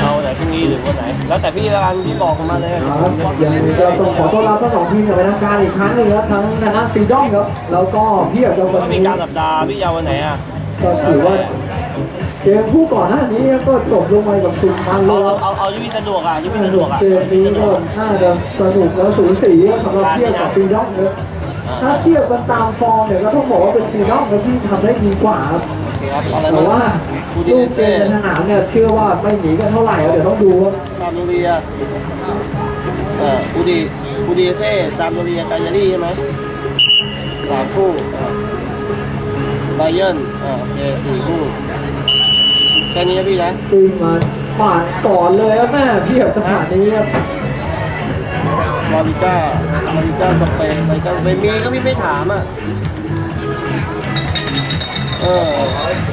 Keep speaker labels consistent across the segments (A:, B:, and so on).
A: เอาไหนพรุ่งนี้หรือวันไหน แล้วแต่พี่ละกันพี่บอกมาเลย
B: ครับยังจะต้องขอต้อนรับทั้งสองทีมอย่างเป็นทางการอีกครั้งหนึ่งครับทั้งทางด้านซีด้อมครับแล้วก็พี่กับโยม
A: ก็มีการสัปดาห์พี่ยาววันไหนอะ
B: ก็ถือว่าเกมคู่ก่อนหน้านี้ก็จบลงไปกับสุดมันเล
A: เอา
B: ย
A: เอาเอาเอายุวิสะดวกอะยุวิสะดวกอะ
B: เกมนี้ก็น่าจะสนุกแล้วสูสีสำหรับเทียบกับซีด้อมครับ ถ้าเทียบกันตามฟอร์มเนี่ยก็ต้องบอกว่าเป็นซีด้อมที่ทำได้ดีกว่าครับ
A: โอเคครับอะไร
B: แต่ว่า
A: นะคูดิ
B: ลู
A: เน
B: กเก
A: เซ่
B: มในสนามเนี่ยเชื่อว่าไม่หนีกันเท่าไหร่ครับเดี๋ยวต้องดูครับ
A: ซามโดเรียเอ่อคูดิคูดิเซ่ซามโดเรียกาญารีใช่ไหมสามคู่ไบเยร์นอ่าโอเคสี่คู่แค่นี้นะพี่นะ
B: ตีมาปาดก่อนเลยครับแม่เทียบสถานนี้ครับ
A: ม อริก้ามอริก้าสเปนอะไรก็ไม่มีก็พี่ไม่ถามอะ เออ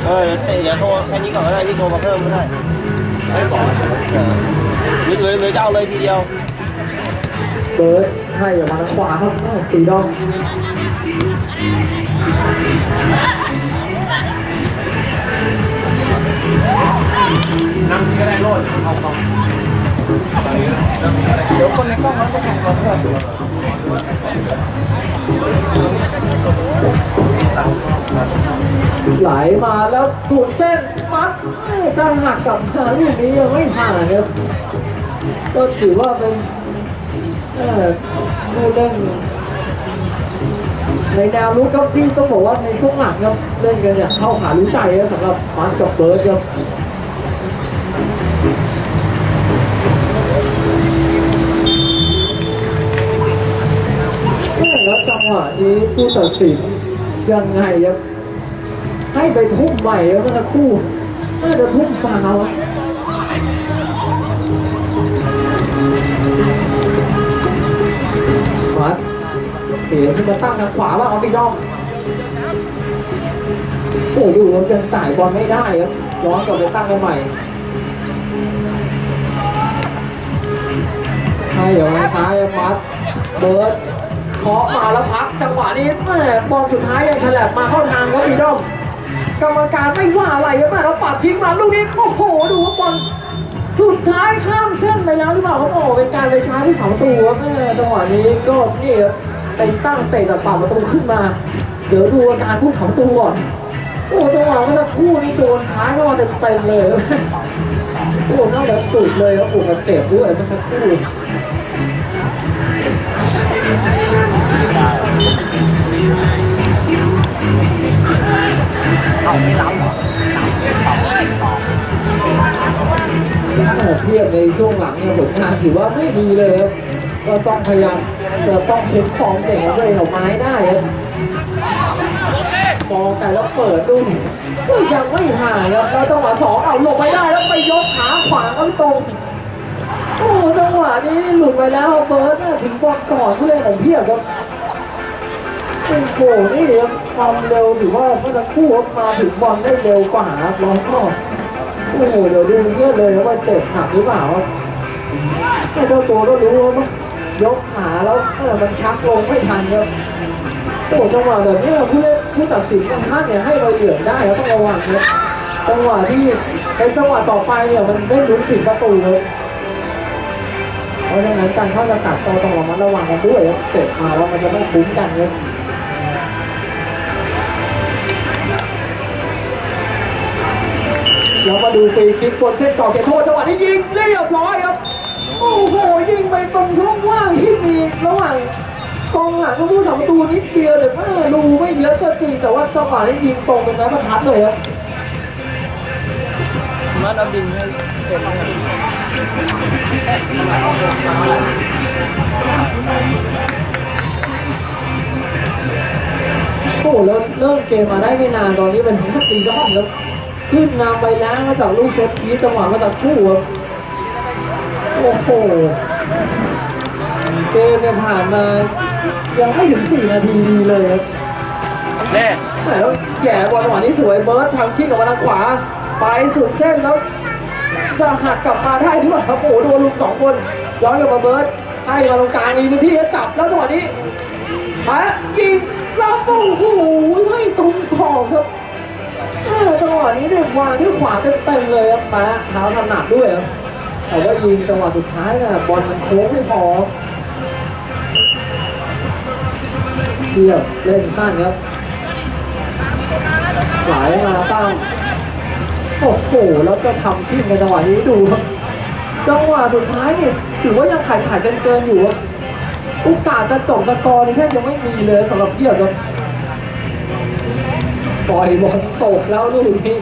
A: เออเดี๋ยวโทรแค่นี้ก่อนก็ได้พี่โทรมาเพิ่มก็ได้ไม่บอกเออหรือหรือหรือจะเอาเลยทีเดียว
B: เบิร์ดให้ออกมาทางขวาครับแม่สีดอม
C: นั่งก็ได้โลดเอากล้อง เดี๋ยวคนในกล้องเขาจะแข่งกันเพื่อน
B: ไหลมาแล้วถูกเส้นมัดเอ้ยจะหักกลับมาลูกนี้ยังไม่ผ่านครับก็ถือว่าเป็นผู้เล่นในแนวรุกครับที่ต้องบอกว่าในช่วงหลังครับเล่นกันอย่างเข้าขารู้ใจครับสำหรับมัดกับเบิร์ดครับ นี้ผู้ตัดสินยังไงครับให้ไปทุ่มใหม่แล้วเมื่อสักครู่น่าจะทุ่มฟาวะมัดเสียขึ้นมาตั้งทางขวาว่าเอาไปดอมโอ้ดูว่ายังจ่ายบอลไม่ได้ครับย้อนกลับไปตั้งกันใหม่ให้เดี๋ยวมาซ้ายมัดเบิร์ด เคาะมาแล้วพักจังหวะนี้แม่บอลสุดท้ายยังแฉลบมาเข้าทางครับพี่ด้อมกรรมการไม่ว่าอะไรครับแม่แล้วปัดทิ้งมาลูกนี้โอ้โหดูว่าบอลสุดท้ายข้ามเส้นไปแล้วหรือเปล่าเขาบอกเป็นการไปช้าที่เสาตูครับแม่จังหวะนี้ก็นี่ครับไปตั้งเตะจากปากประตูขึ้นมา เดี๋ยวดูอาการผู้เสาตูก่อนโอ้จังหวะเมื่อคู่นี้โดนช้าเข้ามาเต็มเลยโอ้น่าจะสุดเลยครับโอ้กระเจ็บด้วยเมื่อสักครู่
C: เอาไม่รับเหรอ
B: ถ้าเทียบในช่วงหลังเนี่ยผลงานถือว่าไม่ดีเลยครับ ก็ต้องพยายามจะต้องเช็คฟอร์มเก่งของตัวเองออกมาให้ได้ครับฟอร์มแต่แล้วเปิดดุ้นก็ยังไม่หายครับแล้วจังหวะสองเอาหลบไปได้แล้วไปยกขาขวาก็ตรงโอ้จังหวะนี้หลุดไปแล้วเบิร์ดถึงบอลก่อนผู้เล่นของเพียบครับ โอ้โหนี่ครับความเร็วถือว่าเมื่อสักครู่ครับมาถึงบอลได้เร็วกว่าครับแล้วก็โอ้โหเดี๋ยวดูเยอะเลยว่าเจ็บหักหรือเปล่าครับแค่เจ้าตัวก็รู้ว่ามันยกขาแล้วเออมันชักลงไม่ทันครับโอ้จังหวะแบบนี้ผู้เล่นผู้ตัดสินบางท่านเนี่ยให้เราเหยื่อได้แล้วต้องระวังครับจังหวะที่เป็นจังหวะต่อไปเนี่ยมันได้ลุ้นถึงประตูเลยเพราะฉะนั้นการเข้าจะตัดตัวต้องระมัดระวังกันด้วยครับเจ็บมาแล้วมันจะไม่คุ้มกันครับ เรามาดูฟรีคิกบนเส้นก่อเขตโทษจังหวะนี้ยิงเรียบร้อยครับ โอ้โหยิงไปตรงช่องว่างที่มีระหว่างกองหลังกับผู้สาประตูนิดเดียวเลยแม่ดูไม่เยอะก็จริงแต่ว่าจังหวะนี้ยิงตรงเป็นไม้บรรทัดเลยครับ
A: มาดบินให้เป็น
B: โอ้โหแล้วเริ่มเกมมาได้ไม่นานตอนนี้มันถึงตีรอบแล้ว ขึ้นนำไปแล้วมาจากลูกเซตพีจังหวะมาจากคู่ครับโอ้โหเกมเนี่ยผ่านมายังไม่ถึง 4 นาทีดีเลยครับ
A: แน่
B: แล้วแย่บอลจังหวะนี้สวยเบิร์ดทำชิ่งกับมาทางขวา ไปสุดเส้นแล้วจะหักกลับมาได้หรือเปล่าครับโอ้โหโดนลุมสองคนย้อนกลับมาเบิร์ดให้มาตรงกลางมีพื้นที่จะจับแล้วจังหวะนี้แพ้ยิงแล้วโอ้โหไม่ตรงขอบครับเออ จังหวะนี้เนี่ยวางที่ขวาเต็มๆเลยครับแพ้เท้าถนัดด้วยครับแต่ว่ายิงจังหวะสุดท้ายน่ะบอลมันโค้งไม่พอเทียบเล่นสั้นครับไหลมาตั้งโอ้โหแล้วก็ทำชิ่งในจังหวะนี้ดูครับจังหวะสุดท้ายเนี่ยถือว่ายังขาดขาดกันเกินอยู่โอกาสจะจบสกอร์นี่แทบจะไม่มีเลยสำหรับเทียบครับ ปล่อยบอลตกแล้วลูกนี้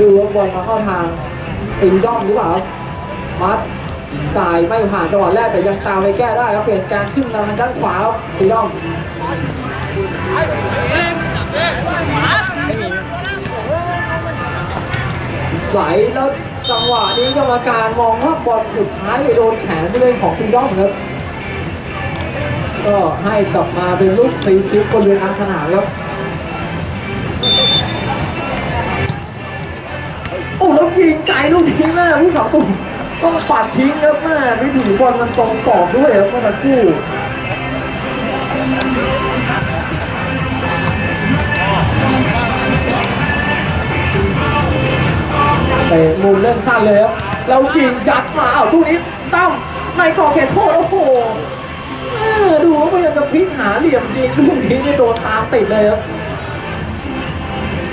B: ดูว่าบอลมาเข้าทางตีด้อมหรือเปล่าบมัดจ่ายไม่ผ่านจังหวะแรกแต่ยังตามไปแก้ได้ครับเปลี่ยนการขึ้นมาทางด้านขวาครับตีด้อมไหลแล้วจังหวะนี้กรรมการมองว่าบอลสุดท้ายไปโดนแขนผู้เล่นของฟรีดอมครับก็ให้กลับมาเป็นลูกฟรีคิกบนเรือนอาร์สนามครับ อ้แล้วยิงไกลลูกนี้แม่ผู้สาวตุ่มต้องปัดทิ้งครับแม่ไม่ถือบอลมันตรงกรอบด้วยครับเมื่อสักครู่เตะมุมเล่นสั้นเลยครับแล้วยิงยัดมาเอาวลูกนี้ตั้มในกรอบเขตโทษโอ้โหดูว่าพยายามจะพลิกหาเหลี่ยมยิงลูกนี้นี่โดนตามติดเลยครับ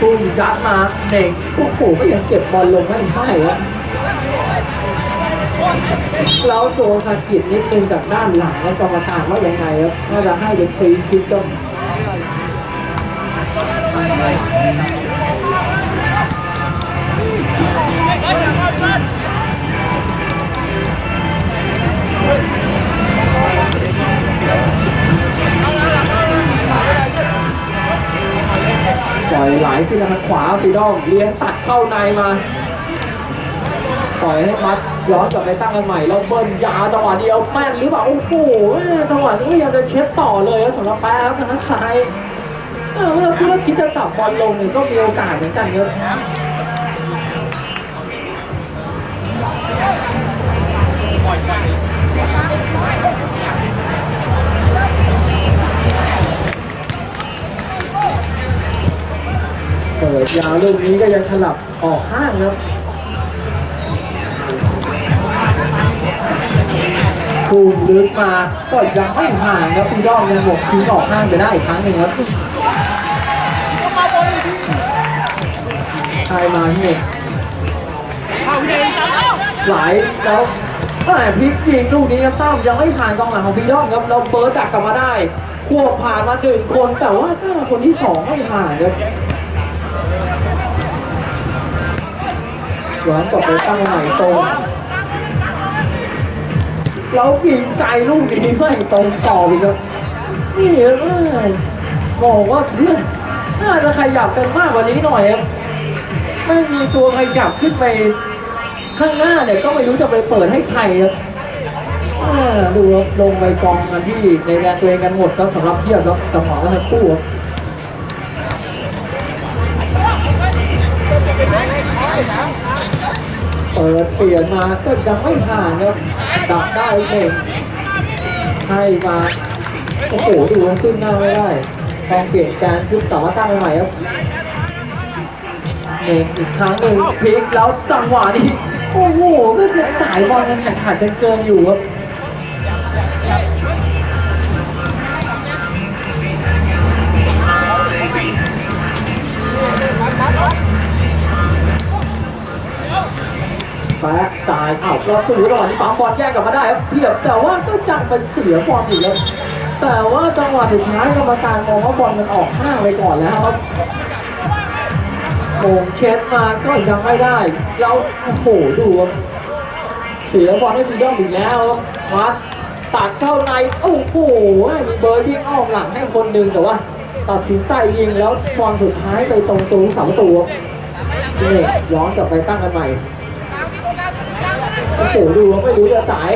B: ตุ้มยัดมาเน่งโอ้โหก็ยังเก็บบอลลงไม่ได้ครับแล้วโดนสะกิดนิดนึงจากด้านหลังแล้วกรรมการว่ายังไงครับน่าจะให้เป็นฟรีคิกก็ป ล่อยไหลขึ้นทางขวาสีดองเลี้ยงตัดเข้าในมา ปล่อยให้มัดย้อนกลับไปตั้งกันใหม่แล้วเบิ้ลยาจังหวะเดียวแม่นหรือเปล่าโอ้โหจังหวะนี้พยายามจะเช็ดต่อเลยสำหรับแป๊บทางด้านซ้ายเออเมื่อคิดว่าคิดจะจับบอลลงเนี่ยก็มีโอกาสเหมือนกันเยอะ เปิดยาวลูกนี้ก็ยังถลับออกข้างครับคูมลึกมาก็ยังไม่ห่างครับพี่ดอมยังบวกทิ้งออกข้างไปได้อีกครั้งหนึ่งครับใช่มาที่ไหลแล้วแต่พลิกยิงลูกนี้ครับตั้มยังไม่ผ่านกองหลังของพี่ดอมครับเราเบิร์ดดักกลับมาได้ควบผ่านมาหนึ่งคนแต่ว่าคนที่สองไม่ผ่านครับ ย้อนกลับไปตั้งใหม่ตรงแล้วยิงไกลลูกนี้ไม่ตรงต่ออีกครับนี่เออบอกว่าเพื่อนน่าจะขยับกันมากกว่านี้หน่อยครับไม่มีตัวขยับขึ้นไปข้างหน้าเนี่ยก็ไม่รู้จะไปเปิดให้ใครครับดูลงไปกองกันที่ในแดนตัวเองกันหมดครับสำหรับเทียบครับสมองกันทั้งคู่ครับ เปิดเปลี่ยนมาก็ยังไม่ผ่านครับดักได้เองให้มาโอ้โหดูขึ้นหน้าไม่ได้ต้องเปลี่ยนการขึ้นต่อมาตั้งใหม่ครับเองอีกครั้งหนึ่งพลิกแล้วจังหวะนี้โอ้โหก็จะสายบอลกันแข่งขันกันเกินอยู่ครับ แบ็คจ่ายอ้าวเราตูระหว่างที่ปั๊มบอลแยกกลับมาได้ครับเพียบแต่ว่าก็จังเป็นเสียบอลอีกแล้วแต่ว่าจังหวะสุดท้ายกรรมการมองว่าบอลมันออกข้างไปก่อนแล้วครับโมงเช็ดมาก็ยังไม่ได้ แล้วโอ้โหดูครับเสียบอลให้ฟีดอมอีกแล้วมัดตัดเข้าในโอ้โหมีเบอร์ดี้อ้อมหลังให้คนหนึ่งแต่ว่า ตัดสินใจยิงแล้วบอลสุดท้ายไปตรงตัวเสาประตูครับนี่ย้อนกลับไปตั้งกันใหม่ โอ้โหดูว่าไม่รู้จะจ่าย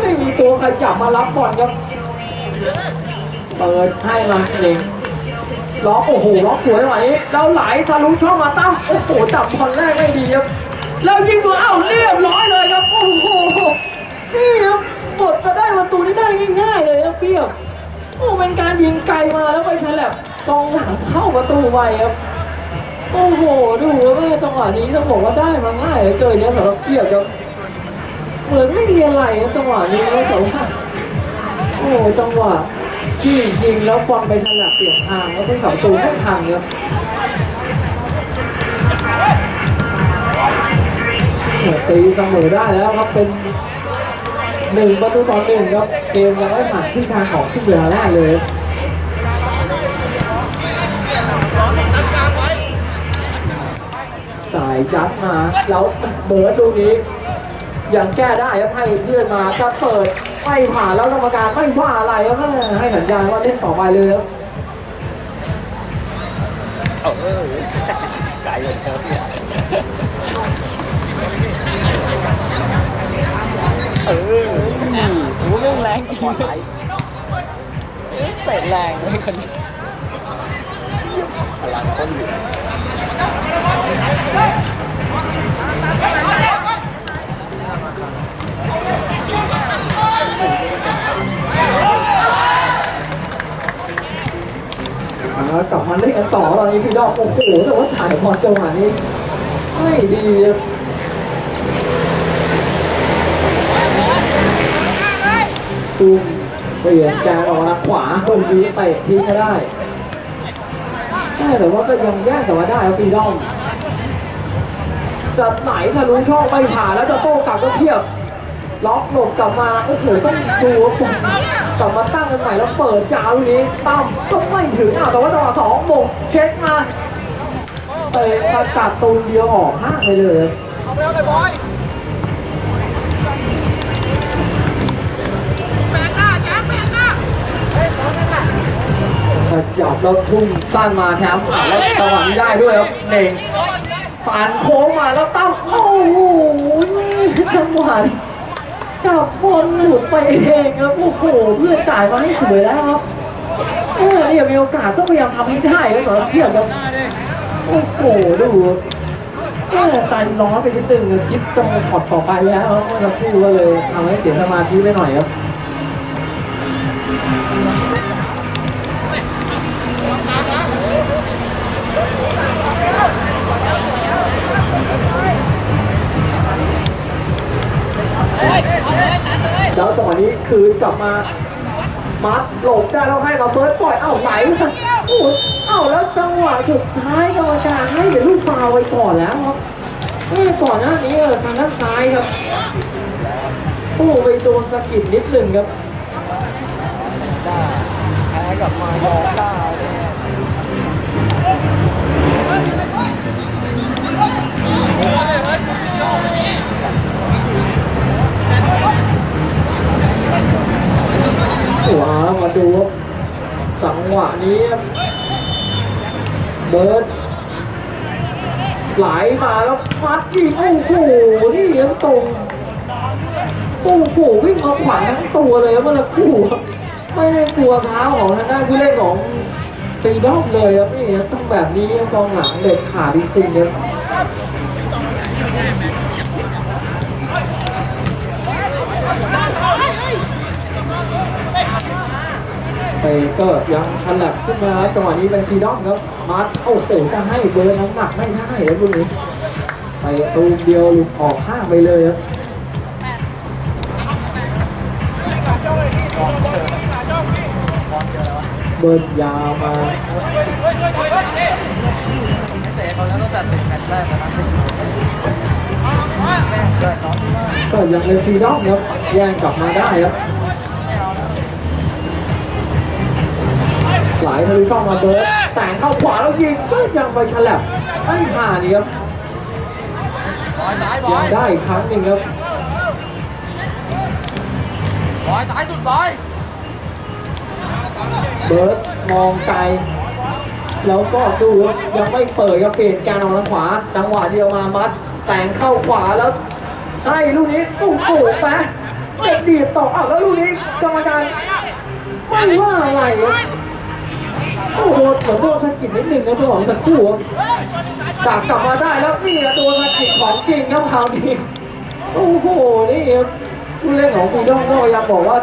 B: ไม่มีตัวใครจับมารับบอลครับเปิดให้มาเองล็อกโอ้โหล็อกสวยหน่อยแล้วไหลทะลุช่องมาตั้มโอ้โหจับบอลแรกไม่ดีครับแล้วยิงตัวเอ้าเรียบร้อยเลยครับโอ้โหนี่ครับบดจะได้ประตูนี้ได้ง่ายๆเลยครับเปียบโอ้เป็นการยิงไกลมาแล้วไปใช้แหลบกองหลังเข้าประตูไวครับโอ้โหดูว่าจังหวะนี้ต้องบอกว่าได้มาง่ายเลือเกินเนี่ยสำหรับเปียบครับ เหมือนไม่มีอะไรนะจังหวะนี้นะแต่ว่าโอ้จังหวะที่ยิงแล้วบอลไปฉลับเปลี่ยนทางแล้วผู้สาวตูไม่ทันครับเหมือนตีเสมอได้แล้วครับเป็นหนึ่งประตูต่อหนึ่งครับเกมยังไม่ผ่านที่ทางของที่เวลาแรกเลยสายยัดมาแล้วเบิร์ดลูกนี้ ยังแก้ได้ครับให้เพื่อนมาจะเปิดไม่ผ่านแล้วกรรมการไม่ว่าอะไรครับให้สัญญาณว่าเล่นต่อไปเลยครับ
A: เออไกลเลยครับเนี่ยเออ
D: โอ้เรื่องแรงจริงเตะแรงเลยคนนี้
A: พลังคนอยู่
B: แล้วกลับมาเล่นกันต่อตอนนี้พี่ดอกโอ้โหแต่ว่าถ่ายพอจังหวะนี้ไม่ดีครับตูมเปลี่ยนการออกมาขวาคนดีเตะทิ้งก็ได้ใช่แต่ว่าก็ยังแยกแต่ว่าได้ครับฟีดอมจะไหนทะลุช่องไม่ผ่านแล้วจะโต้กลับก็เทียบ ล็อกหลบกลับมาโอ้โหต้องดูว่า กลับมาตั้งกันใหม่แล้วเปิดจ้าวลูกนี้ตั้มก็ไม่ถึงอะแต่ว่าจังหวะสองบงเช็คมาเตะสกัดตูนเดียวออกห้างไปเลย
C: เอาไปเอาไปบอยแบงหน้าแชมป์แบงหน้า
B: ขยับแล้วทุ่มสั้นมาแชมป์แล้วจังหวะนี้ได้ด้วยครับเน่งฝันโค้งมาแล้วตั้มโอ้โหจังหวะนี้ จับพลหลุดไปเองครับโอ้โหเพื่อนจ่ายมาให้สวยแล้วครับเออเนี่ยมีโอกาสต้องพยายามทำให้ได้ครับสำหรับเพียบครับโอ้โหดูเออใจร้อนไปนิดนึงคิดจะมาช็อตต่อไปแล้วเมื่อสักครู่ก็เลยทำให้เสียสมาธิไปหน่อยครับ แล้วจังหวะนี้คืนกลับมา มัดหลบได้แล้วให้มาเบิร์ดปล่อยเอ้าไหลโอ้เอ้าแล้วจังหวะสุดท้ายกรรมการให้เดี๋ยวลูกฟาวไว้ก่อนแล้วครับเอ้ก่อนหน้านี้เออทางด้านซ้ายครับโอ้ไปโดนสะกิดนิดนึงครับ
D: แพ้กับมายองก้าเนี่ย
B: หัวมาดูครังหวะนี้เบิร์ดไหลมาแล้วมัดยิงโอ้โหนี่ยังตรงโอ้โหวิ่งมาขวางทั้งตัวเลยเมื่อสักครู่ครับไม่ได้กลัวเท้าของทางด้านผู้เล่นของตีดอกเลยครับนี่ต้องแบบนี้กองหลังเด็ดขาดจริงๆครับ ไปก็ยังฉลับขึ้นมาจังหวะนี้เป็นฟีดอมครับมาร์คโอ้โหจะให้เบอร์น้ำหนักไม่ได้ครับลูกนี้ไปตูมเดียวหลุดออกข้างไปเลยครับเบิร์นยาวมา
D: เตะเขาแล้วตั้งแต่เตะแมตช์แรกนะครับเกิดน้องที่ว่า
B: ก็ยังเป็นฟรีดอมครับแย่งกลับมาได้ครับ หลายทะลุช่องมาเบิร์ดแต่งเข้าขวาแล้วยิงก็ยังไปฉลับไม่ผ่านนี่ครับ
D: บอยซ้ายบ
B: ยั
D: องย
B: ได้อีกครั้งหนึ่งครับ
D: บอยซ้ายสุดบอย
B: เบิร์ดมองไกลแล้วก็ดูครับยังไม่เปิดครับเปลี่ยนการออกทางขวาจังหวะเดียวมามัด แต่งเข้าขวาแล้วให้ลูกนี้โอ้โหแปะเด็ดดีดต่ออ้าวแล้วลูกนี้กรรมการไม่ว่าอะไรครับ โอ้โหเหมือนโดนสะกิดนิดนึงนะเพื่อนของสักครู่ครับจากกลับมาได้แล้วนี่นะโดนสะกิดของจริงครับคราวนี้โอ้โหนี่ผู้เล่นของปีดองก็ยายามบอกว่า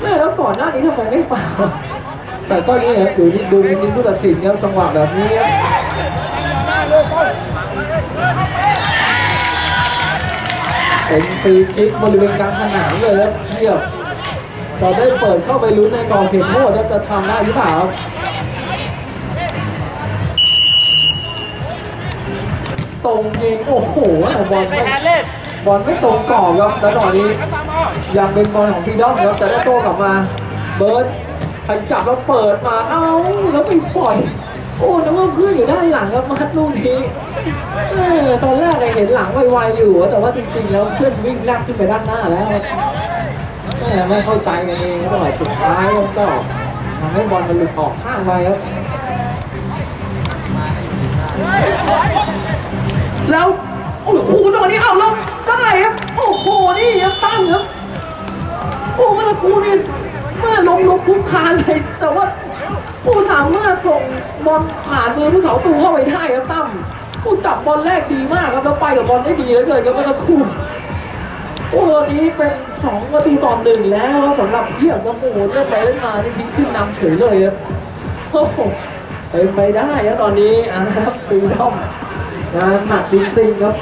B: แม่แล้วก่อนหน้านี้ทำไมไม่ฝ่าวแต่ก็นี่ครับดูนี่ดูนี่ผู้ตัดสินครับจังหวะแบบนี้ครับเป็นฟรีคิกบริเวณกลางสนามเลยครับเทียบจะได้เปิดเข้าไปลุ้นในกองเขตโทษจะทำได้หรือเปล่า ตรงยิงโอ้โหแต่บอลไม่บอลไม่ตรงกรอบครับแล้วตอนนี้ยังเป็นบอลของพี่ด้อมครับจะได้โต้กลับมา เบิร์ดใครจับแล้วเปิดมาเอ้าแล้วไปปล่อย โอ้นึกว่าเพื่อนอยู่ด้านหลังครับมัดลูกนี้เออตอนแรกเนี่ยเห็นหลังไวๆอยู่ แต่ว่าจริงๆแล้วเพื่อนวิ่งแลกขึ้นไปด้านหน้าแล้วแม่ไม่เข้าใจกันเองจังหวะสุดท้ายครับก็ทำให้บอลมันหลุดออกข้างไปครับ แล้วโอ้โหจังหวะนี้เอาแล้วได้ครับโอ้โหนี่ยังตั้งครับโอ้เมื่อกครู่นี่เมื่อล้มลุกคุกคานเลยแต่ว่าผู้สามารถส่งบอลผ่านมือผู้สาตูเข้าไปได้ครับตั้มผู้จับบอลแรกดีมากครับแล้วไปกับบอลได้ดีเลือเกินครับเมื่อครู่โอ้นี้เป็นสองประตูต่อหนึ่งแล้วสำหรับเยี่ยมครับโอ้โหเล่นไปเล่นมานี่ทิ้งขึ้นนำเฉยเลยครับโอ้โหเป็นไปได้ครับตอนนี้อะครับฟีดอม งานหนักจริงๆครับ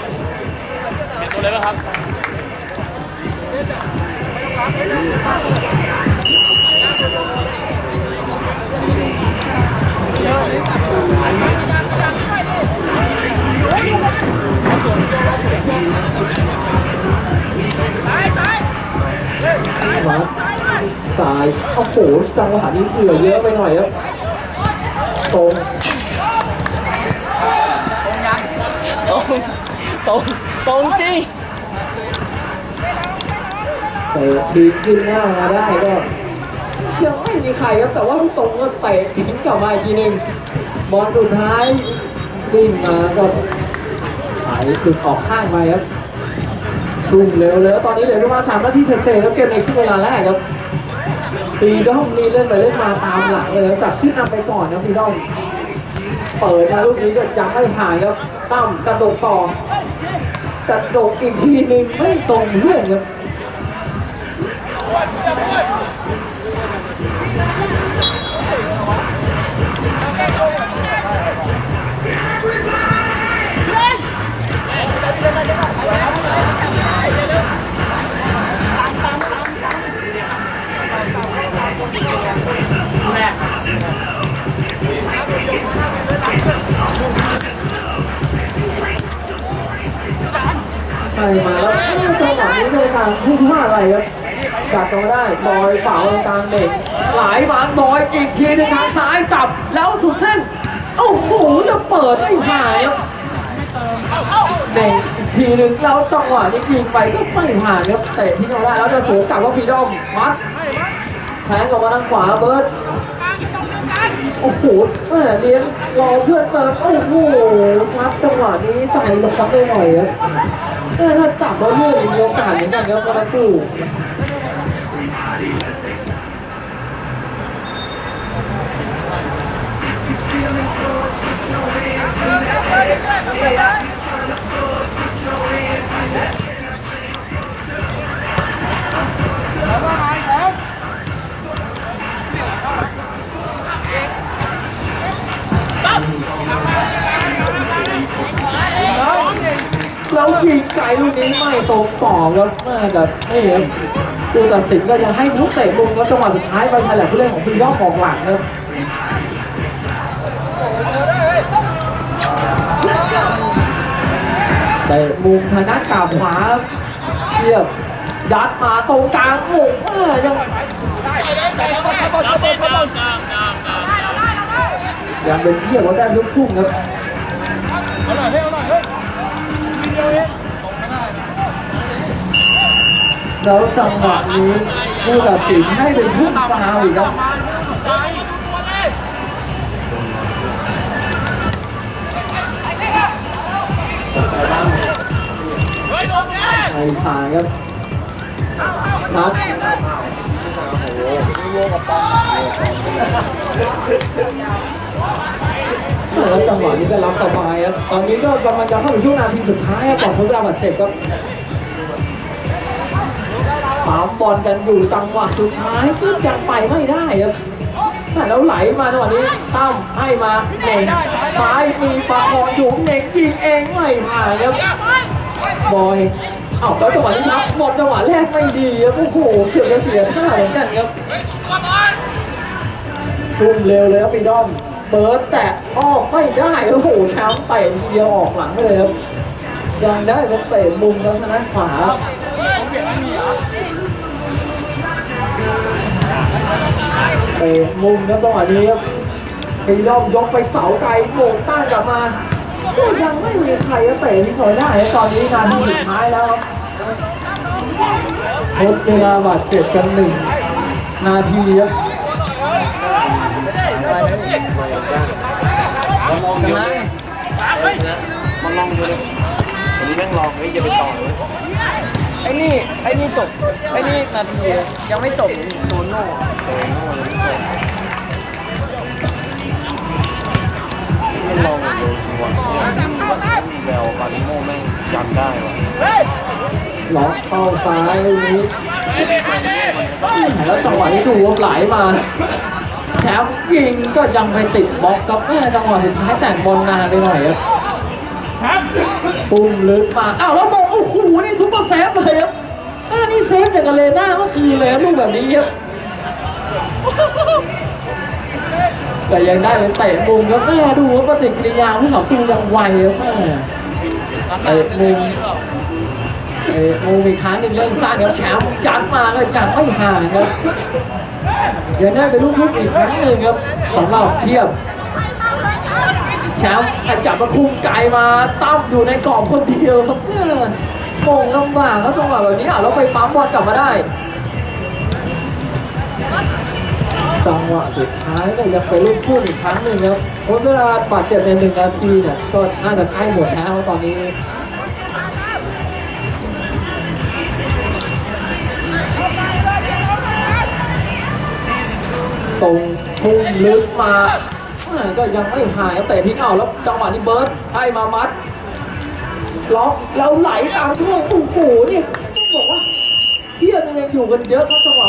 B: มาสาย โอ้โห จังหวะนี้เหลือเยอะไปหน่อยครับตรง
A: ตรงตรงจริง
B: เตะทีขึ้นหน้ามาได้ก็ยังไม่มีใครครับแต่ว่าลูกตรงก็เตะทิ้งกลับมาอีกทีหนึ่งบอลสุดท้ายวิ่งมาก็ไหลหลุดออกข้างไปครับทุ่มเร็วเลยตอนนี้เหลือประมาณสามนาทีเศษแล้วเกมในครึ่งเวลาแรกครับปีด้อมนี่เล่นไปเล่นมาตามหลังเลยครับจับขึ้นนำไปก่อนนะปีด้อมเปิดมาลูกนี้ก็ยังไม่ผ่านครับตั้มกระโดดต่อ กระโดดอีกทีนึงไม่ตรงเพื่อนครับ พุ่งพลาอะไรครับจับตัวได้บอยเป่ากลางเด็กหลายมาบอยอีกทีหนึงทางซ้ายจับแล้วสุดเส้นโอ้โหจะเปิดไม่ผ่านครับเด็กทีหนึงแล้วจังหวะนี้ยิงไปก็ไม่ผ่านครับเตะที่เราได้แล้วจะสวนกลับว่าพีดอมมัดแทงออกมาทางขวาเบิร์ดโอ้โหแม่เลี้ยงรอเพื่อนเติมโอ้โหครับจังหวะนี้ใจลงซับได้หน่อยครับ เออถ้าจับแล้วมือมีโอกาสเหมือนกันครับกระตู้ แล้วยิงไกลลูกนี้ไม่ตรงต่อครับแม่แบบนี่ครับดูตัดสินก็ยังให้ลูกเตะมุมแล้วจังหวะสุดท้ายไปทันแหละผู้เล่นของฟียอดของหลังครับเตะมุมทางด้านกาบขวาเทียบยัดมาตรงกลางโอ้โหแม่ยังยังเป็นเทียบว่าได้ลูกทุ่งครับ แล้วจังหวะนี้ผู้ตัดสินให้เป็นพุ่งฟาวอีกครับไอ้ผ่าครับครับ แล้วจังหวะนี้ก็รับสบายครับตอนนี้ก็กำลังจะเข้าสู่ช่วงนาทีสุดท้ายครับก่อนทดเวลาบาดเจ็บครับปามบอลกันอยู่จังหวะสุดท้ายก็ยังไปไม่ได้ครับแม่แล้วไหลมาจังหวะนี้ตั้มให้มาเน่งซ้ายมีปาบอลอยู่เน่งยิงเองไม่ผ่านครับบอยอ้าวแล้วจังหวะนี้ครับบอลจังหวะแรกไม่ดีครับโอ้โหเกือบจะเสียท่าเหมือนกันครับทุ่มเร็วเลยครับปีดอม เบิร์ดแต่อ้อมไม่ได้โอ้โหแชมป์เตะทีเดียวออกหลังไปเลยครับยังได้เป็นเตะมุมแล้วชนะขวาเตะมุมครับจังหวะนี้ครับปีดอมยกไปเสาไกลโหม่งต้านกลับมาก็ยังไม่มีใครเตะที่ถอยได้ตอนนี้นาทีสุดท้ายแล้วครับทดเวลาบาดเจ็บกันหนึ่งนาทีครับ
C: มันลองดูเลยมันลองดูเลยอันนี้แม่งลองเฮ้ยอย่าไปต่อเลย
D: ไอ้นี่ไอ้นี่จบไอ้นี่นาทียังไม่จบโตโน่
C: มันลองโดนสิวะเนี่ยมีแววปาริโมแม่งยันได้วะ
B: ล็อกเข้าซ้ายลูกนี้แล้วจังหวะนี้ดูว่าไหลมา แถมยิงก็ยังไปติดบล็อกกับแม่จังหวะสุดท้ายแต่งบอลนานไปหน่อยครับปุ่มลึกมาอ้าวแล้วมองโอ้โหนี่ซุปเปอร์เซฟเลยครับอ่านี่เซฟอย่างกับเลน่าเมื่อคืนเลยครับลูกแบบนี้ครับแต่ยังได้เป็นเตะมุมครับแม่ดูว่าปฏิกิริยาผู้ต่อสู้ยังไวครับแม่
D: เตะมุม
B: เตะมุมอีกครั้งหนึ่งเล่นสั้นครับแชมป์จัดมาก็จัดไม่ห่างครับ ยังได้เป็นลูกลุกอีกครั้งหนึ่งครับสำหรับเทียบแชมป์จับมาคุมไกลมาตั้มอยู่ในกรอบคนเดียวครับแม่โมงลำบากแล้วจังหวะแบบนี้อะแล้วไปปั๊มบอลกลับมาได้จังหวะสุดท้ายเนี่ยยังไปลูกพุ่งอีกครั้งหนึ่งครับเพราะเวลาบาดเจ็บในหนึ่งนาทีเนี่ยก็น่าจะใกล้หมดแล้วตอนนี้ ตรงพุ่งลึกมาก็ยังไม่หายแต่ที่เอาแล้วจังหวะนี้เบิร์ดให้มามัดล็อกแล้วไหลตามช่วงโอ้โหนี่ต้องบอกว่าเพี้ยนยังอยู่กันเยอะครับจังหวะ